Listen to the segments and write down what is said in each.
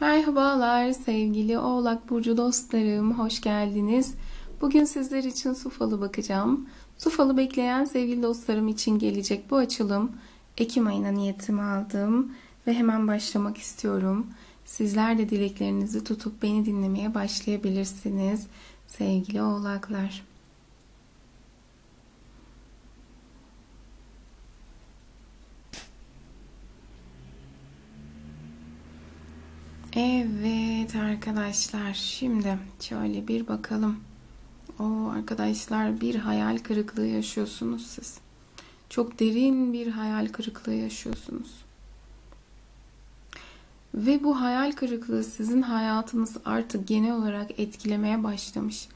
Merhabalar sevgili Oğlak Burcu dostlarım, hoş geldiniz. Bugün sizler için su bakacağım. Su bekleyen sevgili dostlarım için gelecek bu açılım. Ekim ayına niyetimi aldım ve hemen başlamak istiyorum. Sizler de dileklerinizi tutup beni dinlemeye başlayabilirsiniz sevgili Oğlaklar. Evet arkadaşlar şimdi şöyle bir bakalım. O arkadaşlar bir hayal kırıklığı yaşıyorsunuz siz. Çok derin bir hayal kırıklığı yaşıyorsunuz. Ve bu hayal kırıklığı sizin hayatınız artık genel olarak etkilemeye başlamış.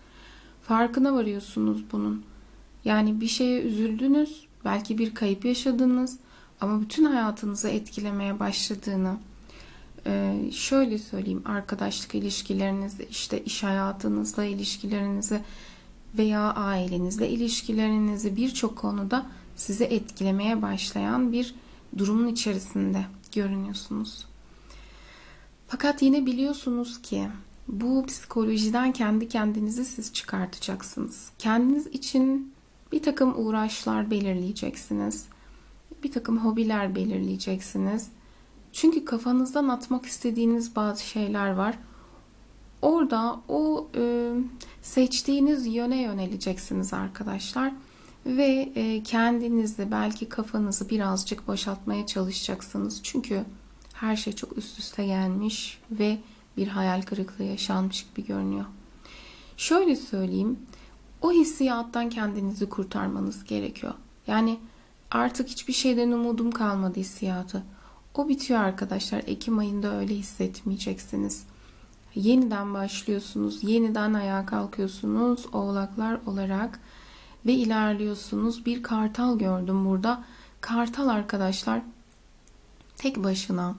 Farkına varıyorsunuz bunun. Yani bir şeye üzüldünüz, belki bir kayıp yaşadınız ama bütün hayatınızı etkilemeye başladığını, ee, şöyle söyleyeyim arkadaşlık ilişkilerinizi işte iş hayatınızla ilişkilerinizi veya ailenizle ilişkilerinizi birçok konuda sizi etkilemeye başlayan bir durumun içerisinde görünüyorsunuz. Fakat yine biliyorsunuz ki bu psikolojiden kendi kendinizi siz çıkartacaksınız. Kendiniz için bir takım uğraşlar belirleyeceksiniz. Bir takım hobiler belirleyeceksiniz çünkü kafanızdan atmak istediğiniz bazı şeyler var. Orada o e, seçtiğiniz yöne yöneleceksiniz arkadaşlar. Ve e, kendinizi belki kafanızı birazcık boşaltmaya çalışacaksınız. Çünkü her şey çok üst üste gelmiş ve bir hayal kırıklığı yaşanmış gibi görünüyor. Şöyle söyleyeyim. O hissiyattan kendinizi kurtarmanız gerekiyor. Yani artık hiçbir şeyden umudum kalmadı hissiyatı. O bitiyor arkadaşlar. Ekim ayında öyle hissetmeyeceksiniz. Yeniden başlıyorsunuz. Yeniden ayağa kalkıyorsunuz oğlaklar olarak ve ilerliyorsunuz. Bir kartal gördüm burada. Kartal arkadaşlar tek başına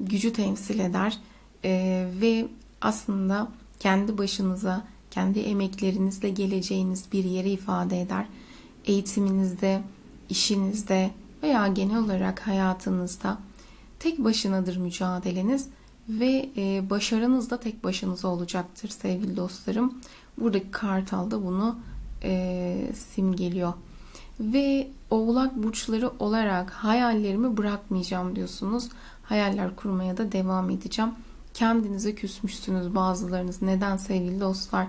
gücü temsil eder ee, ve aslında kendi başınıza, kendi emeklerinizle geleceğiniz bir yere ifade eder. Eğitiminizde, işinizde veya genel olarak hayatınızda tek başınadır mücadeleniz ve e, başarınız da tek başınıza olacaktır sevgili dostlarım. Buradaki kartal da bunu e, simgeliyor. Ve oğlak burçları olarak hayallerimi bırakmayacağım diyorsunuz. Hayaller kurmaya da devam edeceğim. Kendinize küsmüşsünüz bazılarınız. Neden sevgili dostlar?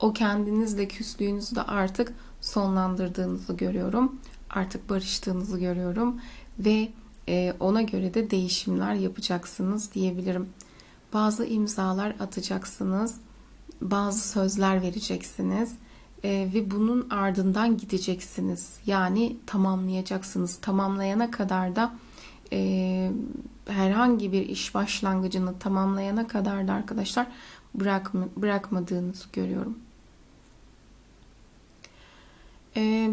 O kendinizle küslüğünüzü de artık sonlandırdığınızı görüyorum. Artık barıştığınızı görüyorum. Ve ona göre de değişimler yapacaksınız diyebilirim. Bazı imzalar atacaksınız, bazı sözler vereceksiniz ee, ve bunun ardından gideceksiniz. Yani tamamlayacaksınız. Tamamlayana kadar da e, herhangi bir iş başlangıcını tamamlayana kadar da arkadaşlar bırakma, bırakmadığınızı görüyorum.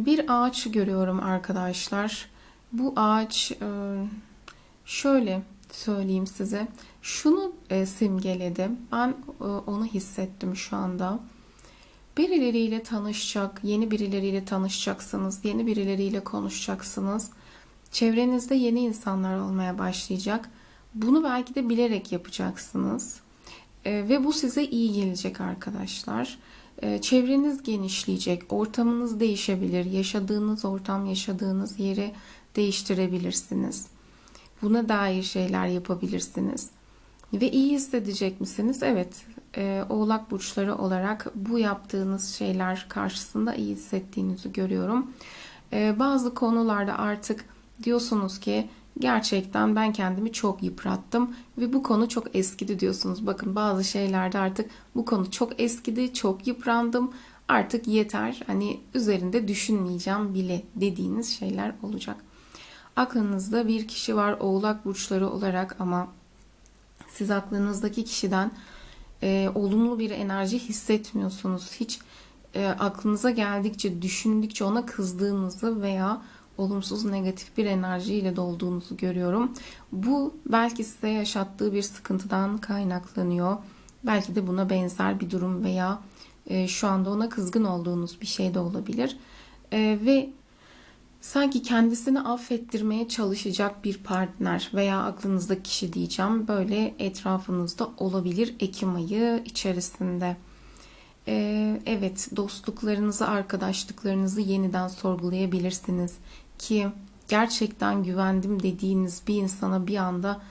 Bir ağaç görüyorum arkadaşlar bu ağaç e, şöyle söyleyeyim size. Şunu e, simgeledi. Ben e, onu hissettim şu anda. Birileriyle tanışacak, yeni birileriyle tanışacaksınız, yeni birileriyle konuşacaksınız. Çevrenizde yeni insanlar olmaya başlayacak. Bunu belki de bilerek yapacaksınız. Ve bu size iyi gelecek arkadaşlar. Çevreniz genişleyecek, ortamınız değişebilir. Yaşadığınız ortam, yaşadığınız yeri değiştirebilirsiniz. Buna dair şeyler yapabilirsiniz. Ve iyi hissedecek misiniz? Evet, e, oğlak burçları olarak bu yaptığınız şeyler karşısında iyi hissettiğinizi görüyorum. E, bazı konularda artık diyorsunuz ki gerçekten ben kendimi çok yıprattım ve bu konu çok eskidi diyorsunuz. Bakın bazı şeylerde artık bu konu çok eskidi, çok yıprandım. Artık yeter. Hani üzerinde düşünmeyeceğim bile dediğiniz şeyler olacak. Aklınızda bir kişi var oğlak burçları olarak ama siz aklınızdaki kişiden e, olumlu bir enerji hissetmiyorsunuz. Hiç e, aklınıza geldikçe, düşündükçe ona kızdığınızı veya olumsuz negatif bir enerjiyle dolduğunuzu görüyorum. Bu belki size yaşattığı bir sıkıntıdan kaynaklanıyor. Belki de buna benzer bir durum veya e, şu anda ona kızgın olduğunuz bir şey de olabilir. E, ve sanki kendisini affettirmeye çalışacak bir partner veya aklınızdaki kişi diyeceğim böyle etrafınızda olabilir Ekim ayı içerisinde. Ee, evet dostluklarınızı, arkadaşlıklarınızı yeniden sorgulayabilirsiniz ki gerçekten güvendim dediğiniz bir insana bir anda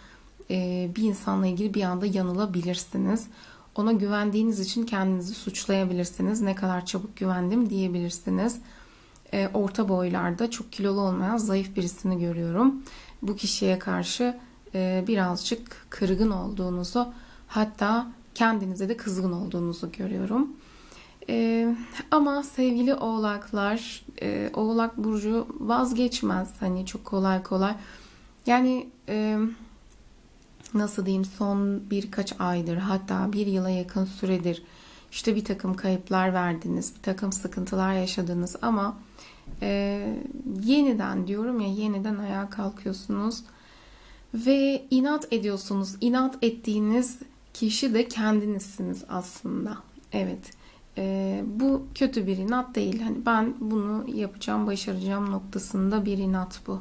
e, bir insanla ilgili bir anda yanılabilirsiniz. Ona güvendiğiniz için kendinizi suçlayabilirsiniz. Ne kadar çabuk güvendim diyebilirsiniz. E, orta boylarda çok kilolu olmayan zayıf birisini görüyorum. Bu kişiye karşı e, birazcık kırgın olduğunuzu hatta kendinize de kızgın olduğunuzu görüyorum. E, ama sevgili oğlaklar, e, oğlak burcu vazgeçmez hani çok kolay kolay. Yani e, nasıl diyeyim son birkaç aydır hatta bir yıla yakın süredir işte bir takım kayıplar verdiniz, bir takım sıkıntılar yaşadınız ama e, yeniden diyorum ya yeniden ayağa kalkıyorsunuz ve inat ediyorsunuz. İnat ettiğiniz kişi de kendinizsiniz aslında. Evet. E, bu kötü bir inat değil. Hani ben bunu yapacağım, başaracağım noktasında bir inat bu.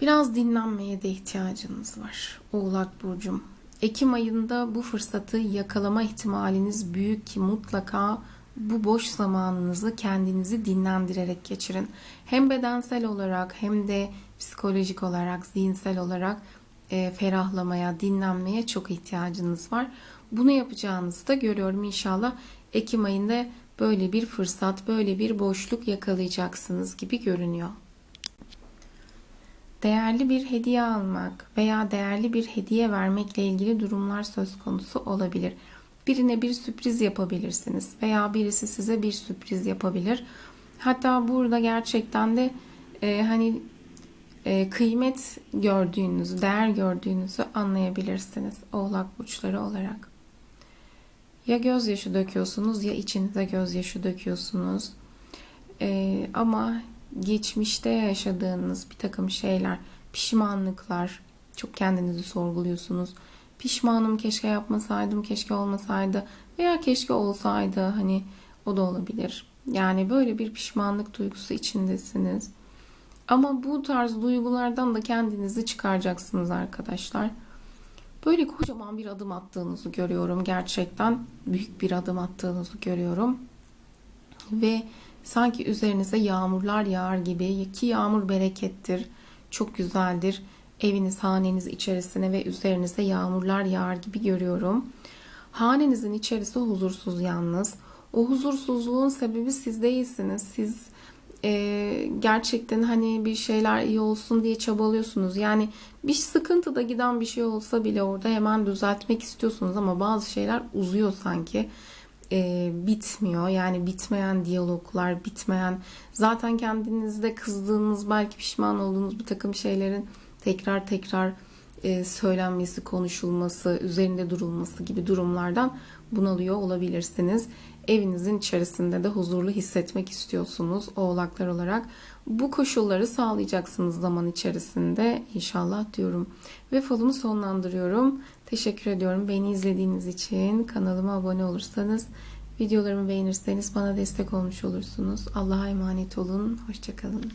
Biraz dinlenmeye de ihtiyacınız var. Oğlak Burcum. Ekim ayında bu fırsatı yakalama ihtimaliniz büyük ki mutlaka bu boş zamanınızı kendinizi dinlendirerek geçirin. Hem bedensel olarak hem de psikolojik olarak, zihinsel olarak e, ferahlamaya, dinlenmeye çok ihtiyacınız var. Bunu yapacağınızı da görüyorum inşallah. Ekim ayında böyle bir fırsat, böyle bir boşluk yakalayacaksınız gibi görünüyor. Değerli bir hediye almak veya değerli bir hediye vermekle ilgili durumlar söz konusu olabilir. Birine bir sürpriz yapabilirsiniz veya birisi size bir sürpriz yapabilir. Hatta burada gerçekten de e, hani e, kıymet gördüğünüzü, değer gördüğünüzü anlayabilirsiniz Oğlak burçları olarak. Ya gözyaşı döküyorsunuz ya içinize gözyaşı döküyorsunuz. E, ama geçmişte yaşadığınız bir takım şeyler, pişmanlıklar, çok kendinizi sorguluyorsunuz. Pişmanım keşke yapmasaydım, keşke olmasaydı veya keşke olsaydı hani o da olabilir. Yani böyle bir pişmanlık duygusu içindesiniz. Ama bu tarz duygulardan da kendinizi çıkaracaksınız arkadaşlar. Böyle kocaman bir adım attığınızı görüyorum gerçekten. Büyük bir adım attığınızı görüyorum. Ve sanki üzerinize yağmurlar yağar gibi ki yağmur berekettir, çok güzeldir. Eviniz, haneniz içerisine ve üzerinize yağmurlar yağar gibi görüyorum. Hanenizin içerisi huzursuz yalnız. O huzursuzluğun sebebi siz değilsiniz. Siz e, gerçekten hani bir şeyler iyi olsun diye çabalıyorsunuz. Yani bir sıkıntıda giden bir şey olsa bile orada hemen düzeltmek istiyorsunuz ama bazı şeyler uzuyor sanki. E, bitmiyor. Yani bitmeyen diyaloglar, bitmeyen zaten kendinizde kızdığınız, belki pişman olduğunuz bir takım şeylerin tekrar tekrar e, söylenmesi, konuşulması, üzerinde durulması gibi durumlardan bunalıyor olabilirsiniz. Evinizin içerisinde de huzurlu hissetmek istiyorsunuz oğlaklar olarak. Bu koşulları sağlayacaksınız zaman içerisinde inşallah diyorum. Ve falumu sonlandırıyorum. Teşekkür ediyorum beni izlediğiniz için. Kanalıma abone olursanız, videolarımı beğenirseniz bana destek olmuş olursunuz. Allah'a emanet olun. Hoşçakalın.